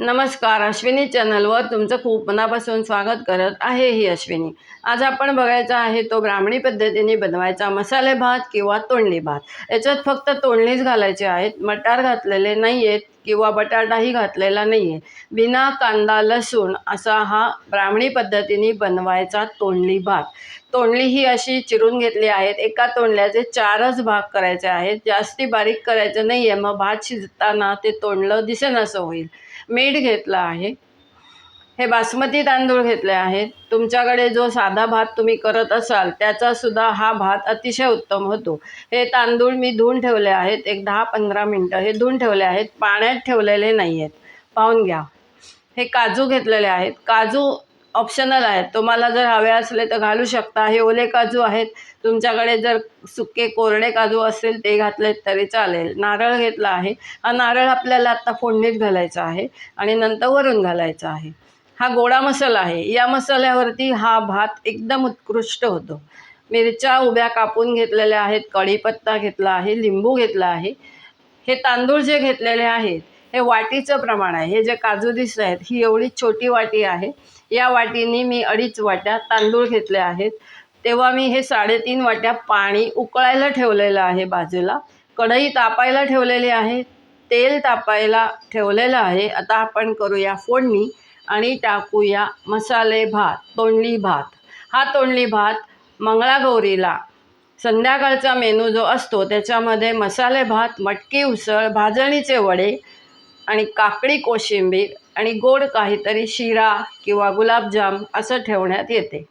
नमस्कार अश्विनी चॅनलवर तुमचं खूप मनापासून स्वागत करत आहे ही अश्विनी. आज आपण बघायचा आहे तो ब्राह्मणी पद्धतीने बनवायचा मसाले भात किंवा तोंडली भात. याच्यात फक्त तोंडलीच घालायचे आहेत मटार घातलेले नाही आहेत किंवा बटाटाही घातलेला नाही आहे बिना कांदा लसूण असा हा ब्राह्मणी पद्धतीने बनवायचा तोंडली भात. तोंडली ही अशी चिरून घेतली आहेत एका तोंडल्याचे चारच भाग करायचे आहेत. जास्ती बारीक करायचं नाही आहे मग भात शिजताना ते तोंडलं दिसेन असं होईल. मीठ घेतलं आहे. हे बासमती तांदूळ घेतले आहेत. तुमच्याकडे जो साधा भात तुम्ही करत असाल त्याचासुद्धा हा भात अतिशय उत्तम होतो. हे तांदूळ मी धुवून ठेवले आहेत. एक दहा पंधरा मिनटं हे धुवून ठेवले आहेत. पाण्यात ठेवलेले नाही आहेत पाहून घ्या. हे काजू घेतलेले आहेत. काजू ऑप्शनल आहेत तुम्हाला जर हवे असले तर घालू शकता. हे ओले काजू आहेत. तुमच्याकडे जर सुके कोरडे काजू असतील ते घातलेत तरी चालेल. नारळ घेतला आहे. हा नारळ आपल्याला आत्ता फोडणीत घालायचा आहे आणि नंतर वरून घालायचा आहे. हा गोडा मसाला आहे. या मसाल्यावरती हा भात एकदम उत्कृष्ट होतो. मिरच्या उभ्या कापून घेतलेल्या आहेत. कढीपत्ता घेतला आहे. लिंबू घेतला आहे. हे तांदूळ जे घेतलेले आहेत हे वाटीचं प्रमाण आहे. हे जे काजू दिसत आहेत ही एवढी छोटी वाटी आहे. या वाटीने मी अडीच वाट्या तांदूळ घेतले आहेत. तेव्हा मी हे साडेतीन वाट्या पाणी उकळायला ठेवलेलं आहे बाजूला. कढई तापायला ठेवलेली आहे. तेल तापायला ठेवलेलं आहे. आता आपण करूया फोडणी आणि टाकूया मसाले भात तोंडली भात. हा तोंडली भात मंगळागौरीला संध्याकाळचा मेनू जो असतो त्याच्यामध्ये मसाले भात मटकी उसळ भाजणीचे वडे आणि काकडी कोशिंबीर आणि गोड काहीतरी शिरा किंवा गुलाबजाम असं ठेवण्यात येते.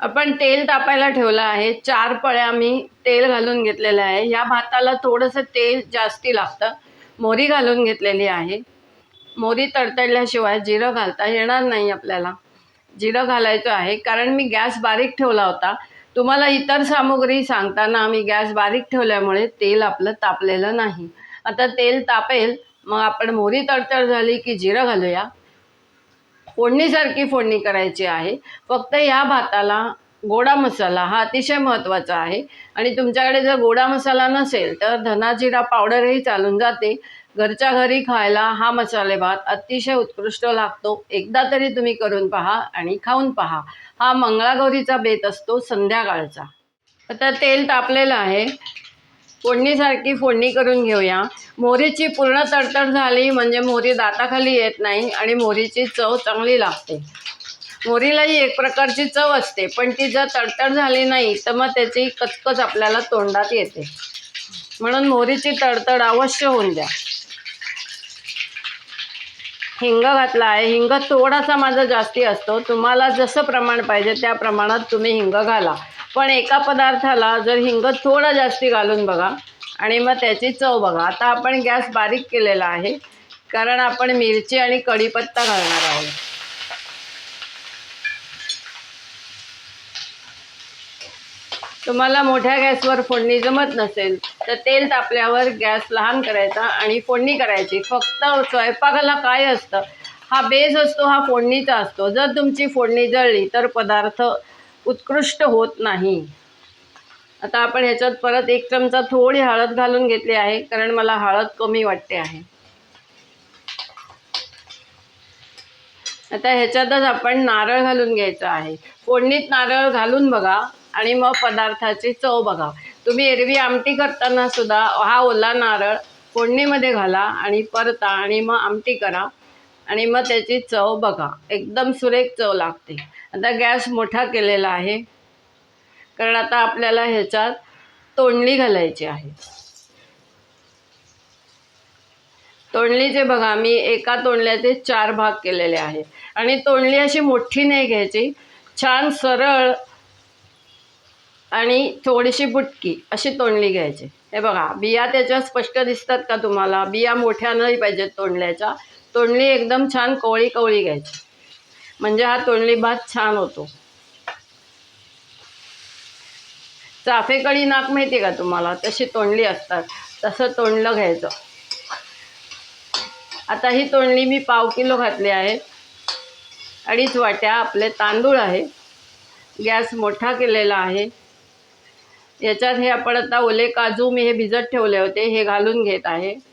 आपण तेल तापायला ठेवलं आहे. चार पळ्या मी तेल घालून घेतलेलं आहे. या भाताला थोडंसं तेल जास्ती लागतं. मोरी घालून घेतलेली आहे. मोरी तडतडल्याशिवाय जिरं घालता येणार नाही आपल्याला. जिरं घालायचं आहे. कारण मी गॅस बारीक ठेवला होता. तुम्हाला इतर सामुग्री सांगताना आम्ही गॅस बारीक ठेवल्यामुळे तेल आपलं तापलेलं नाही. आता तेल तापेल मग आपण मोहरी तडतड झाली की जिरं घालूया. फोडणीसारखी फोडणी करायची आहे. फक्त ह्या भाताला गोडा मसाला हा अतिशय महत्त्वाचा आहे. आणि तुमच्याकडे जर गोडा मसाला नसेल तर धनाजिरा पावडरही चालून जाते. घरच्या घरी खायला हा मसाले भात अतिशय उत्कृष्ट लागतो. एकदा तरी तुम्ही करून पहा आणि खाऊन पहा. हा मंगळागौरीचा बेत असतो संध्याकाळचा. आता तेल तापलेलं आहे. फोडणीसारखी फोडणी करून घेऊया. मोहरीची पूर्ण तडतड झाली म्हणजे मोहरी दाताखाली येत नाही आणि मोहरीची चव चांगली लागते. मोहरीलाही एक प्रकारची चव असते पण ती जर तडतड झाली नाही तर मग त्याची कचकच आपल्याला तोंडात येते. म्हणून मोहरीची तडतड अवश्य होऊन द्या. हिंग घातला आहे. हिंग थोडासा माझा जास्ती असतो. तुम्हाला जसं प्रमाण पाहिजे त्या प्रमाणात तुम्ही हिंग घाला. पण एका पदार्थाला जर हिंग थोडा जास्ती घालून बघा आणि मग त्याची चव बघा. आता आपण गॅस बारीक केलेला आहे. कारण आपण मिरची आणि कढीपत्ता घालणार आहोत. तुम्हाला मोठ्या गॅसवर फोडणी जमत नसेल तर तेल तापल्यावर गॅस लहान करायचा आणि फोडणी करायची. फक्त स्वयंपाकाला काय असतं हा बेस असतो हा फोडणीचा असतो. जर तुमची फोडणी जळली तर पदार्थ उत्कृष्ट होत नाही. आता आपण ह्याच्यात परत एक चमचा थोडी हळद घालून घेतली आहे कारण मला हळद कमी वाटते आहे. आता ह्याच्यातच आपण नारळ घालून घ्यायचं आहे. फोडणीत नारळ घालून बघा आणि मग पदार्थाची चव बघा. तुम्ही एरवी आमटी करताना सुद्धा हा ओला नारळ फोडणीमध्ये घाला आणि परता आणि मग आमटी करा आणि मग त्याची चव बघा. एकदम सुरेख चव लागते. आता गॅस मोठा केलेला आहे. कारण आता आपल्याला ह्याच्यात तोंडली घालायची आहे. तोंडलीचे बघा मी एका तोंडल्याचे चार भाग केलेले आहे. आणि तोंडली अशी मोठी नाही घ्यायची छान सरळ आणि थोडीशी बुटकी अशी तोंडली घ्यायची. हे बघा बिया त्याच्या स्पष्ट दिसतात का तुम्हाला? बिया मोठ्या नाही पाहिजेत तोंडल्याच्या. तोंडली एकदम छान कोवळी कोवळी घ्यायची. म्हणजे हा तोंडली भात छान होतो. चाफेकडी नाक माहिती का तुम्हाला? तशी तोंडली असतात. तसं तोंडलं घ्यायचं. आता ही तोंडली मी पाव किलो घातली आहे. अडीच वाट्या आपले तांदूळ आहे. गॅस मोठा केलेला आहे. याच्यात हे आपण आता ओले काजू मी हे भिजत ठेवले होते. हे घालून घेत आहे.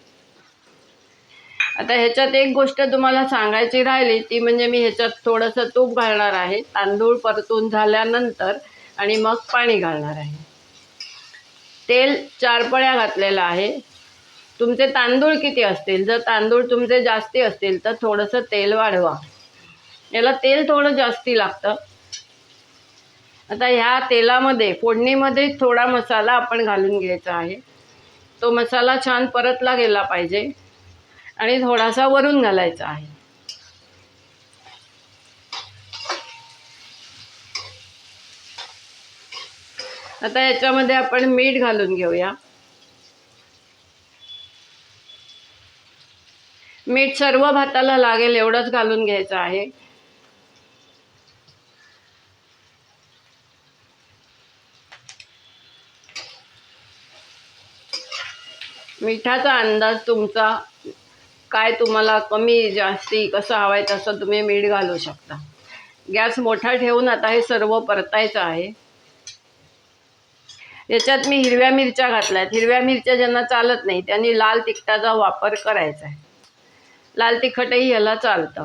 आता ह्याच्यात एक गोष्ट तुम्हाला सांगायची राहिली ती म्हणजे मी ह्याच्यात थोडंसं तूप घालणार आहे तांदूळ परतून झाल्यानंतर आणि मग पाणी घालणार आहे. तेल चार पळ्या घातलेलं आहे. तुमचे तांदूळ किती असतील? जर तांदूळ तुमचे जास्ती असतील तर थोडंसं तेल वाढवा. याला तेल थोडं जास्ती लागतं. आता ह्या तेलामध्ये फोडणीमध्ये थोडा मसाला आपण घालून घ्यायचा आहे. तो मसाला छान परतला गेला पाहिजे. आणि थोडासा वरून घालायचा आहे. आता याच्यामध्ये आपण मीठ घालून घेऊया. मीठ सर्व भाताला लागेल एवढंच घालून घ्यायचं आहे. मिठाचा अंदाज तुमचा काय तुम्हाला कमी जास्ती कसं हवं आहे तसं तुम्ही मीठ घालू शकता. गॅस मोठा ठेवून आता हे सर्व परतायचं आहे. याच्यात मी हिरव्या मिरच्या घातल्या आहेत हिरव्या मिरच्या ज्यांना चालत नाही त्यांनी लाल तिखटाचा वापर करायचा आहे. लाल तिखटही याला चालतं.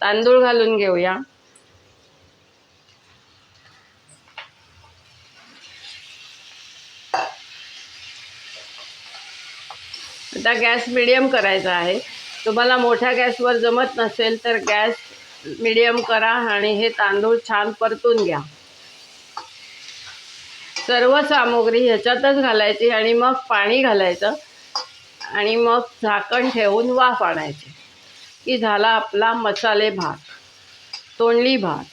तांदूळ घालून घेऊया. आता गॅस मिडियम करायचा आहे? तुम्हाला मोठ्या गॅसवर जमत नसेल तर गॅस मिडियम करा आणि हे तांदूळ छान परतून घ्या. सर्व सामुग्री ह्याच्यातच घालायची आणि मग पाणी घालायचं आणि मग झाकण ठेवून वाफ आणायची. की झाला आपला मसाले भात तोंडली भात.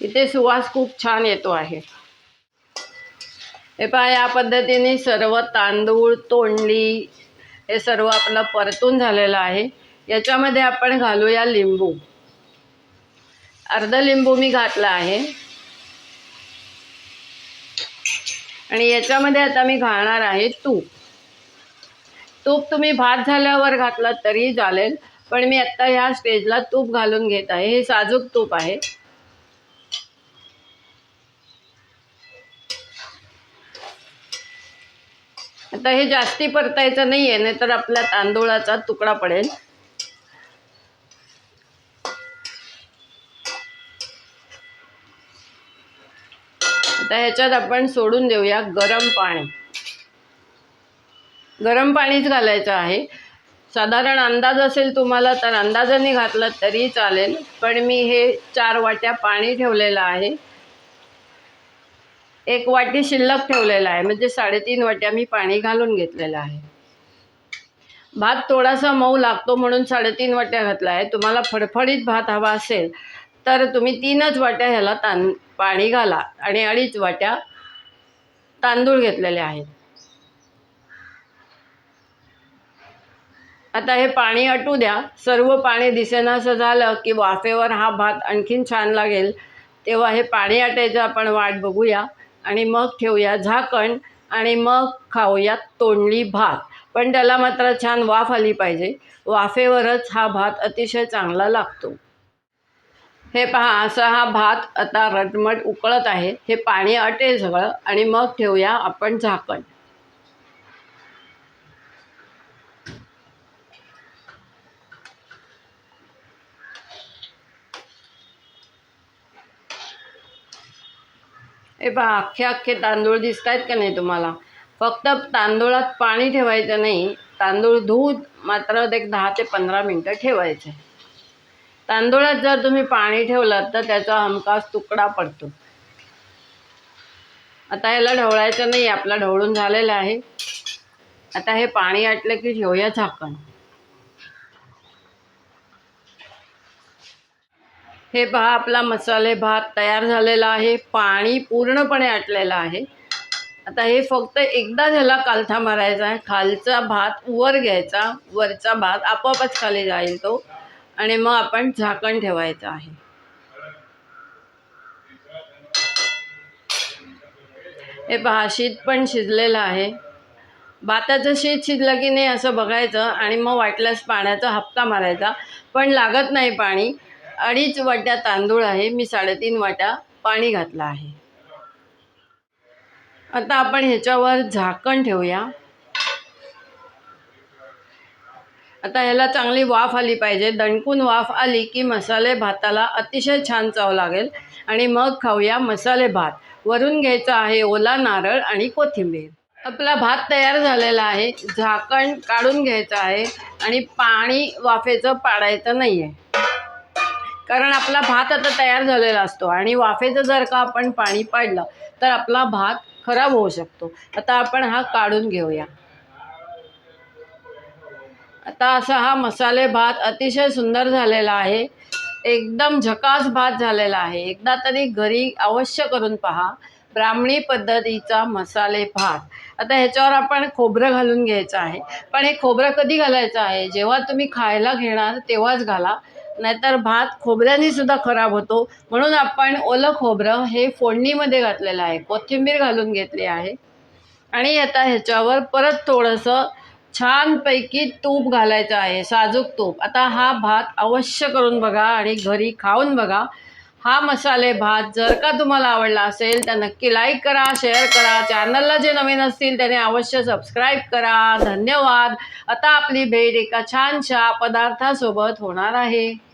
इथे सुवास खूप छान येतो आहे. हे पहा या पद्धतीने सर्व तांदूळ तोंडली हे सर्व आपलं परतून झालेलं आहे. याच्यामध्ये आपण घालूया लिंबू. अर्ध लिंबू मी घातला आहे. आणि याच्यामध्ये आता मी घालणार आहे तूप. तूप तुम्ही भात झाल्यावर घातला तरी चालेल पण मी आत्ता ह्या स्टेजला तूप घालून घेत आहे. हे साजूक तूप आहे. आता हे जास्ती परतायचं नाही आहे नाहीतर आपल्या तांदूळाचा तुकडा पडेल. आता ह्याच्यात आपण सोडून देऊया गरम पाणी. गरम पाणीच घालायचं आहे. साधारण अंदाज असेल तुम्हाला तर अंदाजाने घातलं तरी चालेल. पण मी हे चार वाट्या पाणी ठेवलेलं आहे. एक वाटी शिल्लक ठेवलेला आहे. म्हणजे साडेतीन वाट्या मी पाणी घालून घेतलेलं आहे. भात थोडासा मऊ लागतो म्हणून साडेतीन वाट्या घातला आहे तुम्हाला फडफडीत भात हवा असेल तर तुम्ही तीनच वाट्या ह्याला तां पाणी घाला आणि अडीच वाट्या तांदूळ घेतलेले आहेत. आता हे पाणी अटू द्या. सर्व पाणी दिसेनासं झालं की वाफेवर हा भात आणखीन छान लागेल. तेव्हा हे पाणी आटायचं आपण वाट बघूया. आणि मग ठेवूया झाकण आणि मग खाऊया तोंडली भात. पण त्याला मात्र छान वाफ आली पाहिजे. वाफेवरच हा भात अतिशय चांगला लागतो. हे पहा असा हा भात आता रटमट उकळत आहे. हे पाणी अटेल सगळं आणि मग ठेवूया आपण झाकण. हे पहा अख्खे अख्खे तांदूळ दिसत आहेत का नाही तुम्हाला? फक्त तांदूळात पाणी ठेवायचं नाही तांदूळ धुवून मात्र एक दहा ते पंधरा मिनटं ठेवायचे. तांदूळात जर तुम्ही पाणी ठेवलं तर त्याचा हमखास तुकडा पडतो. आता याला ढवळायचं नाही आपला ढवळून झालेलं आहे. आता हे पाणी आटलं की ठेवूया झाकण हे पहा आपला मसाले भात तयार झालेला आहे. पाणी पूर्णपणे आटलेलं आहे. आता हे फक्त एकदा ह्याला कालथा मारायचा आहे. खालचा भात वर घ्यायचा. वरचा भात आपोआपच खाली जाईल तो. आणि मग आपण झाकण ठेवायचं आहे. हे पहा शीत पण शिजलेलं आहे. भाताचं शीत शिजलं की नाही असं बघायचं आणि मग वाटल्यास पाण्याचा हपका मारायचा. पण लागत नाही पाणी. अडीच वाट्या तांदूळ आहे. मी साडेतीन वाट्या पाणी घातलं आहे. आता आपण ह्याच्यावर झाकण ठेवूया. आता ह्याला चांगली वाफ आली पाहिजे. दणकून वाफ आली की मसाले भाताला अतिशय छान चव लागेल. आणि मग खाऊया मसाले भात. वरून घ्यायचा आहे ओला नारळ आणि कोथिंबीर. आपला भात तयार झालेला आहे. झाकण काढून घ्यायचं आहे. आणि पाणी वाफेचं पाडायचं नाही आहे कारण आपला भात आता तयार झालेला असतो आणि वाफेचं जर का आपण पाणी पाडलं तर आपला भात खराब होऊ शकतो. आता आपण हा काढून घेऊया. आता असा हा मसाले भात अतिशय सुंदर झालेला आहे. एकदम झकास भात झालेला आहे. एकदा तरी घरी अवश्य करून पहा. ब्राह्मणी पद्धतीचा मसाले भात. आता ह्याच्यावर आपण खोबरं घालून घ्यायचं आहे. पण हे खोबरं कधी घालायचं आहे? जेव्हा तुम्ही खायला घेणार तेव्हाच घाला. नाहीतर भात खोबऱ्याने सुद्धा खराब होतो. म्हणून आपण ओलं खोबरं हे फोडणीमध्ये घातलेलं आहे. कोथिंबीर घालून घेतली आहे. आणि आता ह्याच्यावर परत थोडंसं छानपैकी तूप घालायचं आहे. साजूक तूप. आता हा भात अवश्य करून बघा आणि घरी खाऊन बघा. हा मसाले भात जर का तुम्हाला आवडला असेल तर नक्की लाईक करा शेअर करा. चॅनलला जे नवीन असतील त्याने अवश्य सबस्क्राईब करा. धन्यवाद. आता आपली भेट एका छानशा पदार्थासोबत होणार आहे.